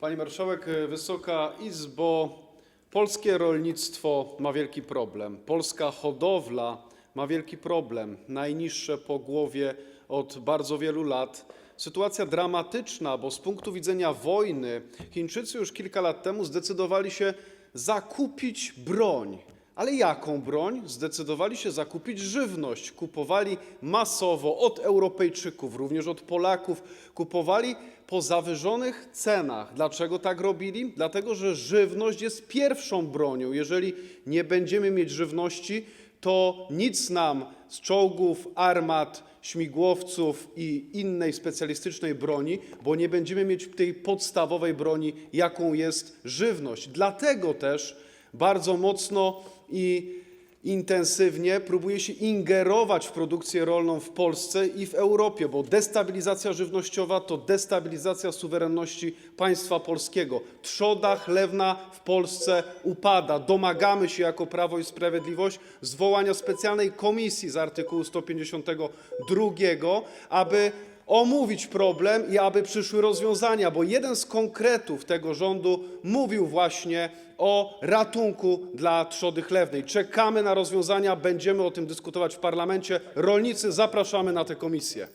Pani Marszałek, e, Wysoka Izbo, polskie rolnictwo ma wielki problem. Polska hodowla ma wielki problem. Najniższe po głowie od bardzo wielu lat. Sytuacja dramatyczna, bo z punktu widzenia wojny Chińczycy już kilka lat temu zdecydowali się zakupić broń. Ale jaką broń? Zdecydowali się zakupić żywność. Kupowali masowo od Europejczyków, również od Polaków. Kupowali po zawyżonych cenach. Dlaczego tak robili? Dlatego, że żywność jest pierwszą bronią. Jeżeli nie będziemy mieć żywności, to nic nam z czołgów, armat, śmigłowców i innej specjalistycznej broni, bo nie będziemy mieć tej podstawowej broni, jaką jest żywność. Dlatego też bardzo mocno i intensywnie próbuje się ingerować w produkcję rolną w Polsce i w Europie, bo destabilizacja żywnościowa to destabilizacja suwerenności państwa polskiego. Trzoda chlewna w Polsce upada. Domagamy się jako Prawo i Sprawiedliwość zwołania specjalnej komisji z artykułu 152, aby omówić problem i aby przyszły rozwiązania, bo jeden z konkretów tego rządu mówił właśnie o ratunku dla trzody chlewnej. Czekamy na rozwiązania, będziemy o tym dyskutować w parlamencie. Rolnicy, zapraszamy na tę komisję.